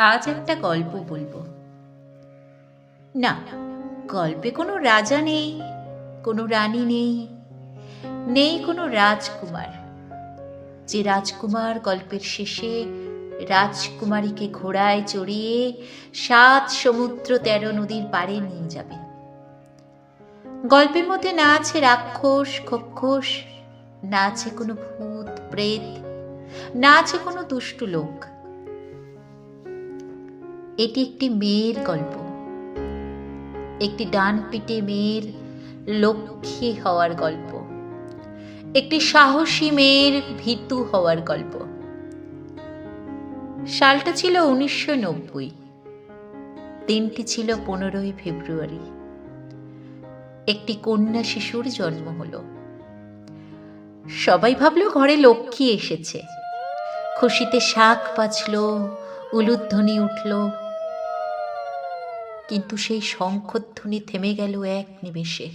আজ একটা গল্প বলব। না, গল্পে কোনো রাজা নেই, কোনো রানী নেই নেই কোনো রাজকুমার। যে রাজকুমার গল্পের শেষে রাজকুমারীকে ঘোড়ায় চড়িয়ে সাত সমুদ্র তেরো নদীর পাড়ে নিয়ে যাবে। গল্পের মধ্যে না আছে রাক্ষস, খক্ষস, না আছে কোনো ভূত, প্রেত, না আছে কোনো দুষ্টু লোক। এটি একটি মেয়ের গল্প। একটি ডান পিটে মেয়ের লক্ষ্মী হওয়ার গল্প। একটি সাহসী মেয়ের ভীতু হওয়ার গল্প। সালটা ছিল উনিশশো নব্বই। দিনটি ছিল পনেরোই ফেব্রুয়ারি। একটি কন্যা শিশুর জন্ম হলো। সবাই ভাবলো ঘরে লক্ষ্মী এসেছে। খুশিতে শাক বাজল উলুধ্বনি উঠল। কিন্তু সেই শঙ্খধ্বনি থেমে গেল এক নিমেষে।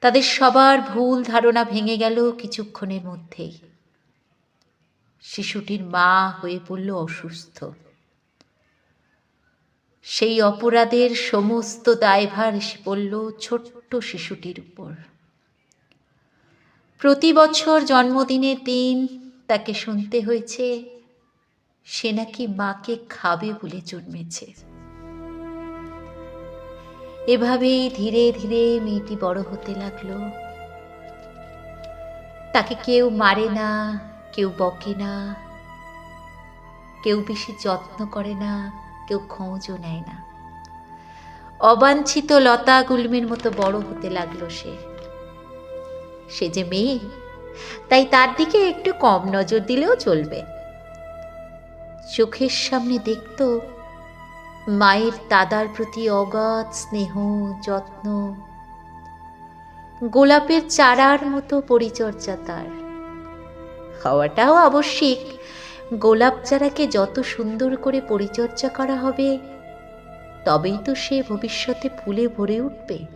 তাদের সবার ভুল ধারণা ভেঙে গেল কিছুক্ষণের মধ্যেই। শিশুটির মা হয়ে পড়ল অসুস্থ। সেই অপরাধের সমস্ত দায়ভার এসে পড়ল ছোট্ট শিশুটির উপর। প্রতি বছর জন্মদিনের দিন তাকে শুনতে হয়েছে, সে নাকি মাকে খাবে বলে জন্মেছে। এভাবেই ধীরে ধীরে মেয়েটি বড় হতে লাগল। তাকে কেউ মারে না, কেউ বকে না, কেউ বেশি যত্ন করে না, কেউ খোঁজও নেয় না। অবাঞ্ছিত লতা গুলমির মতো বড় হতে লাগল সে। সে যে মেয়ে, তাই তার দিকে একটু কম নজর দিলেও চলবে। চোখের সামনে দেখতো মায়ের দাদার প্রতি অগাধ স্নেহ, যত্ন। গোলাপের চারার মতো পরিচর্যা তার। হওয়াটাও আবশ্যিক। গোলাপ চারাকে যত সুন্দর করে পরিচর্যা করা হবে, তবেই তো সে ভবিষ্যতে ফুলে ভরে উঠবে।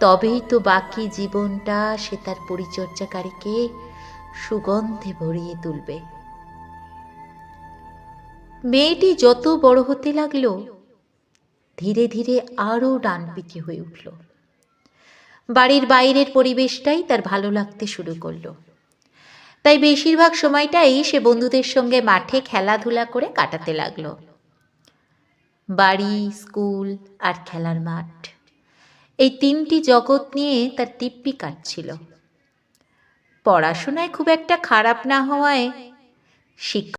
তবেই তো বাকি জীবনটা সে তার পরিচর্যাকারীকে সুগন্ধে ভরিয়ে তুলবে। মেয়েটি যত বড় হতে লাগল, ধীরে ধীরে আরও ডানপিটি হয়ে উঠল। বাড়ির বাইরের পরিবেশটাই তার ভালো লাগতে শুরু করল। তাই বেশিরভাগ সময়টাই সে বন্ধুদের সঙ্গে মাঠে খেলাধুলা করে কাটাতে লাগল। বাড়ি, স্কুল আর খেলার মাঠ। এই তিনটি জগৎ নিয়ে তার দিব্যি কাটছিল পড়াশোনায় খুব একটা খারাপ না হওয়ায় শিক্ষা